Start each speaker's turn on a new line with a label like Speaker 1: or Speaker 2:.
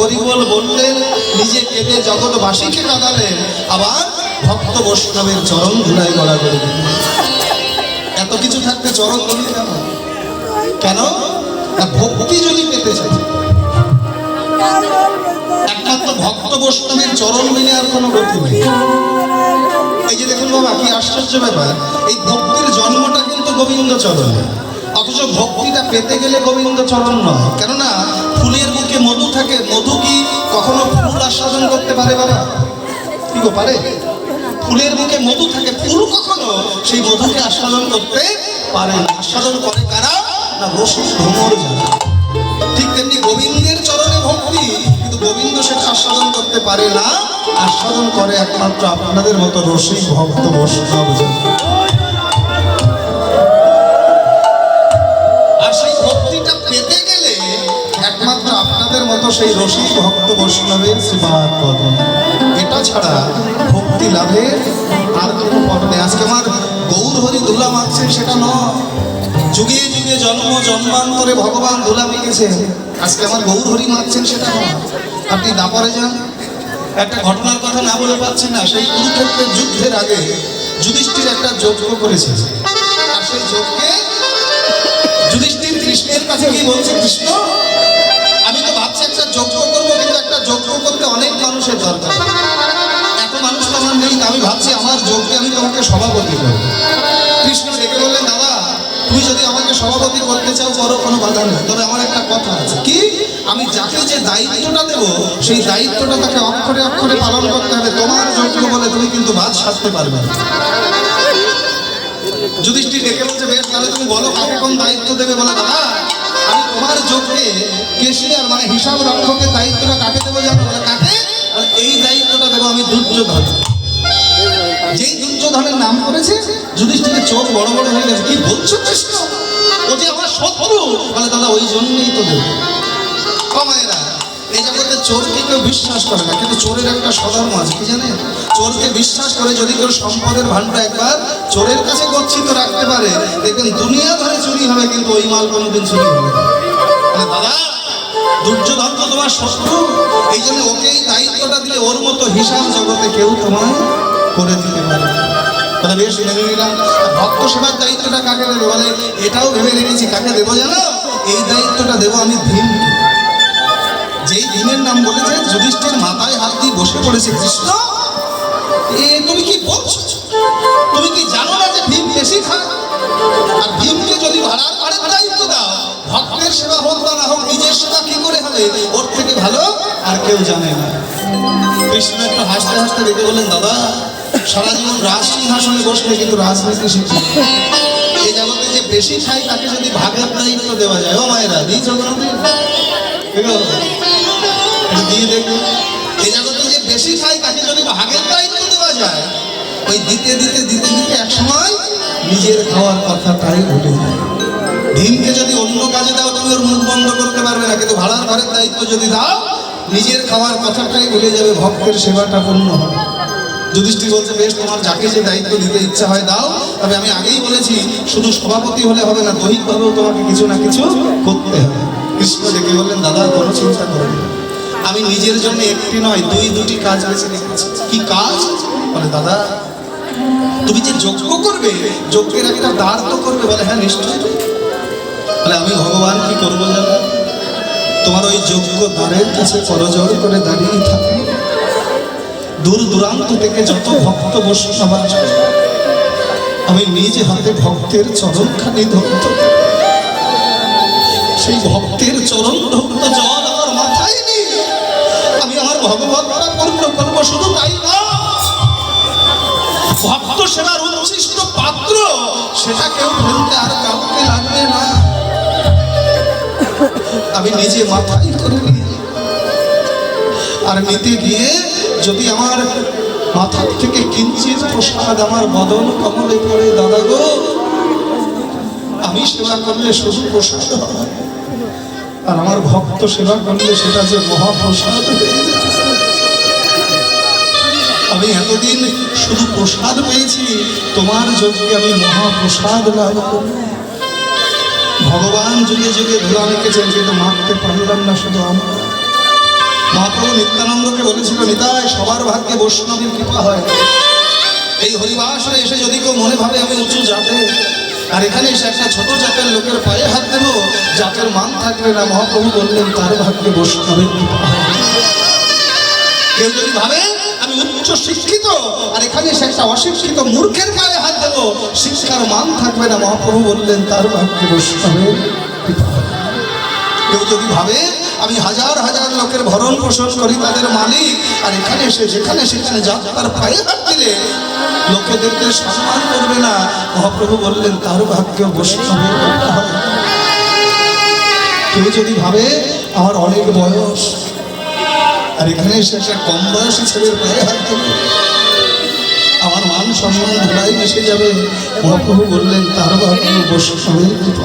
Speaker 1: হরিবল বললেন, নিজে কেঁদে জগৎবাসীকে কাঁদালেন আবার ভক্ত বৈষ্ণবের চরণ ধুলায় গড়া করে এত কিছু থাকতে চরণ ধুলি কেন? কেন? ভক্তি যদি পেতে চাই। একমাত্র ভক্ত বৈষ্ণবের চরণ মিলে আর কোনো গতি নেই। এই যে দেখুন বাবা, কি আশ্চর্য ব্যাপার। এই ভক্তির জন্মটা কিন্তু গোবিন্দ চরণে। অথচ ভক্তিটা পেতে গেলে গোবিন্দ চরণ নয়। কেননা, ফুলের বুকে মধু থাকে? মধু কি কখনো ফুল আস্বাদন করতে পারে বাবা? কি গো, পারে? ফুলের বুকে মধু থাকে? ফুল কখনো সেই মধুকে আস্বাদন করতে পারে না। আস্বাদন করে কারা? না রসিক ভ্রমর ঠিক তেমনি গোবিন্দের চরণে ভক্তি, কিন্তু গোবিন্দ সেটা আস্বাদন করতে পারে না। আস্বাদন করে একমাত্র আপনাদের মতো রসিক ভক্ত বৈষ্ণব সেই রসিক ভক্ত বৈষ্ণবের শ্রীপাদ পদম এটা ছাড়া ভক্তি লাভের আর কোনো পথ নেই। আজকে আমার গৌর হরি ধুলা মারছেন সেটা নয়। যুগে যুগে জন্ম, জন্মান্তরে ভগবান ধুলা মেখেছেন আজকে আমার গৌর হরি মারছেন, সেটা নয়। আপনি দাপরে যান। একটা ঘটনার কথা না বলে পাচ্ছেন না। সেই কুরুক্ষেত্রের যুদ্ধের আগে যুধিষ্ঠির একটা যজ্ঞ করেছে আর সেই যজ্ঞে যুধিষ্ঠির কৃষ্ণের কাছে কি বলছে, কৃষ্ণ? যজ্ঞ করব কিন্তু একটা যজ্ঞ করতে অনেক মানুষের দরকার। এত মানুষ তো আমার নেই আমি ভাবছি আমার যজ্ঞে আমি তোমাকে সভাপতি করব। কৃষ্ণ ডেকে বললেন, দাদা, তুমি যদি আমাকে সভাপতি করতে চাও, করো, কোনো বাধা নেই। তবে আমার একটা কথা আছে। কি? আমি যাকে যে দায়িত্বটা দেবো, সেই দায়িত্বটা তাকে অক্ষরে অক্ষরে পালন করতে হবে। তোমার যজ্ঞ বলে তুমি কিন্তু ভাত সারতে পারবে না। যুধিষ্ঠির ডেকে বলছে, বেশ, তাহলে তুমি বলো কাকে কোন দায়িত্ব দেবে বলে, দাদা? তোমার যোগ্যে কেশিয়ার মানে হিসাব রক্ষকের দায়িত্বটা কাকে দেবো জানো? কাকে? এই দায়িত্বটা দেবো আমি দুর্যোধন। যেই দুর্যোধনের নাম করেছে, যুধিষ্ঠিরের চোখ বড় বড় হয়ে গেছে। কি বলছো কৃষ্ণ? ও যে আমার শত্রু? দাদা, ওই জন্যই তো দেবো। কমায়রা এই জগতে চোরকে কেউ বিশ্বাস করে না, কিন্তু চোরের একটা সধর্ম আছে, কি জানেন চোরকে বিশ্বাস করে যদি কেউ সম্পদের ভান্ডা একবার চোরের কাছে গচ্ছিত রাখতে পারে, দেখবেন দুনিয়া ধরে চুরি হবে, কিন্তু ওই মাল কোনোদিন চুরি হবে না। বলে, দাদা দুর্যোধন তো তোমার শত্রু। এই জন্য ওকেই দায়িত্বটা দিলে ওর মতো হিসাব জগতে কেউ তোমায় করে দিতে পারে। বলে বেশ মেনে নিলাম। ভক্ত সেবার দায়িত্বটা কাকে দেবে বলে? এটাও ভেবে রেখেছি। কাকে দেবো জানো? এই দায়িত্বটা দেবো আমি ভীমকে। যেই দিনের নাম বলেছে যুধিষ্ঠির মাথায় হাত দিয়ে বসে পড়েছে কৃষ্ণ। এ তুমি কি বলছো? তুমি কি জানো না যে ভীম বেশি খায় আর ভীমকে যদি ভাড়ার সেবা হোক বা না হোক, নিজের সেবা কি করে হবে? ওর থেকে ভালো আর কেউ জানে না। কৃষ্ণ একটু হাসতে হাসতে দেখে বললেন দাদা সারা জীবন রাজ সিংহাসনে বসলে কিন্তু রাজনীতি শিখি এই জগতে যে বেশি খায় তাকে যদি ভাগের দায়িত্ব দেওয়া যায়, ও মায়েরা, দিয়েছ দিয়ে দেখো। এই জগতে যে বেশি খায় তাকে যদি ভাগের দায়িত্ব দেওয়া যায়, ওই দিতে দিতে দিতে দিতে এক সময় নিজের খাওয়ার কথাটাই উঠে যায়। ভীমকে যদি অন্য কাজে দাও, তুমি ওর মুখ বন্ধ করতে পারবে না। কিন্তু ভাড়ার ঘরের দায়িত্ব যদি দাও, নিজের খাওয়ার কথাটাই ভুলে যাবে, ভক্তের সেবাটা পূর্ণ হবে। যুধিষ্ঠির বলছে, বেশ, তোমার যাকে যে দায়িত্ব দিতে ইচ্ছা হয়, দাও। তবে আমি আগেই বলেছি, শুধু সভাপতি হলে হবে না, দৈহিকভাবেও তোমাকে কিছু না কিছু করতে হবে। কৃষ্ণ ডেকে বললেন, দাদা, কোনো চিন্তা করবে আমি নিজের জন্য একটি নয়, দুই, দুটি কাজ বেছে রেখেছি কি কাজ? বলে, দাদা, তুমি যে যজ্ঞ করবে, যজ্ঞের একটা দ্বার তো করবে। বলে হ্যাঁ নিশ্চয়ই বলে আমি ভগবান কি করব জানো? তোমার ওই যোগ্য দ্বারের কাছে করজোর করে দাঁড়িয়ে থাকো। দূর দূরান্ত থেকে যত ভক্ত বৈষ্ণব আমি নিজে হাতে ভক্তের চরণখানি ধরত সেই ভক্তের চরণ ধরত জল আমার মাথায় নেই। আমি আমার ভগবতটা পূর্ণ করব শুধু তাই না। ভক্ত সেবার উচ্ছিষ্ট পাত্র সেটা কেউ ফেলতে আর কাউকে লাগবে না। আমি নিজে মাথায় করে নিই আর নিতে গিয়ে যদি আমার মাথা থেকে কিঞ্চিত প্রসাদ আমার বদন কমলে পড়ে, দাদা গো, আমি সেবা করলে শুধু প্রসাদ হয়। আর আমার ভক্ত সেবা করলে সেটা যে মহাপ্রসাদ আমি এতদিন শুধু প্রসাদ পেয়েছি, তোমার যদি আমি মহাপ্রসাদ লাভ করব ভগবান যুগে যুগে ধুলা রেখেছেন কিন্তু মারতে পারলাম না শুধু আমরা। মহাপ্রভু নিত্যানন্দকে বলেছিল, নিতাই, সবার ভাগ্যে বৈষ্ণবীর কৃপা হয়। এই হরিবাসরে এসে যদি কেউ মনে ভাবে আমি উঁচু জাতে, আর এখানে এসে একটা ছোট জাতের লোকের পায়ে হাত দেব, জাতের মান থাকবে না। মহাপ্রভু বললেন, তার ভাগ্যে বৈষ্ণবের কৃপা হয়। কেউ যদি ভাবে আমি উচ্চ শিক্ষিত, আর এখানে এসে একটা অশিক্ষিত মূর্খের গায়ে হাত দেব। শিক্ষার মান থাকবে না, মহাপ্রভু বললেন, তার ভাগ্যে কেউ যদি ভাবে, আমি হাজার হাজার লোকের ভরণ পোষণ করি তাদের মালিক, আর এখানে এসে, যেখানে সেখানে যাত্রার পায়ে হাত দিলে লোকেদেরকে সম্মান করবে না। মহাপ্রভু বললেন, তার ভাগ্য হয়। কেউ যদি ভাবে, আমার অনেক বয়স আর এখানে এসে একটা কম বয়সী ছেলের পায়ে হাত দেবে আমার মান সম্মান ধরাই মিশে যাবে মহাপ্রভু বললেন, তার কোনো বৈষ্ণবের কৃপা।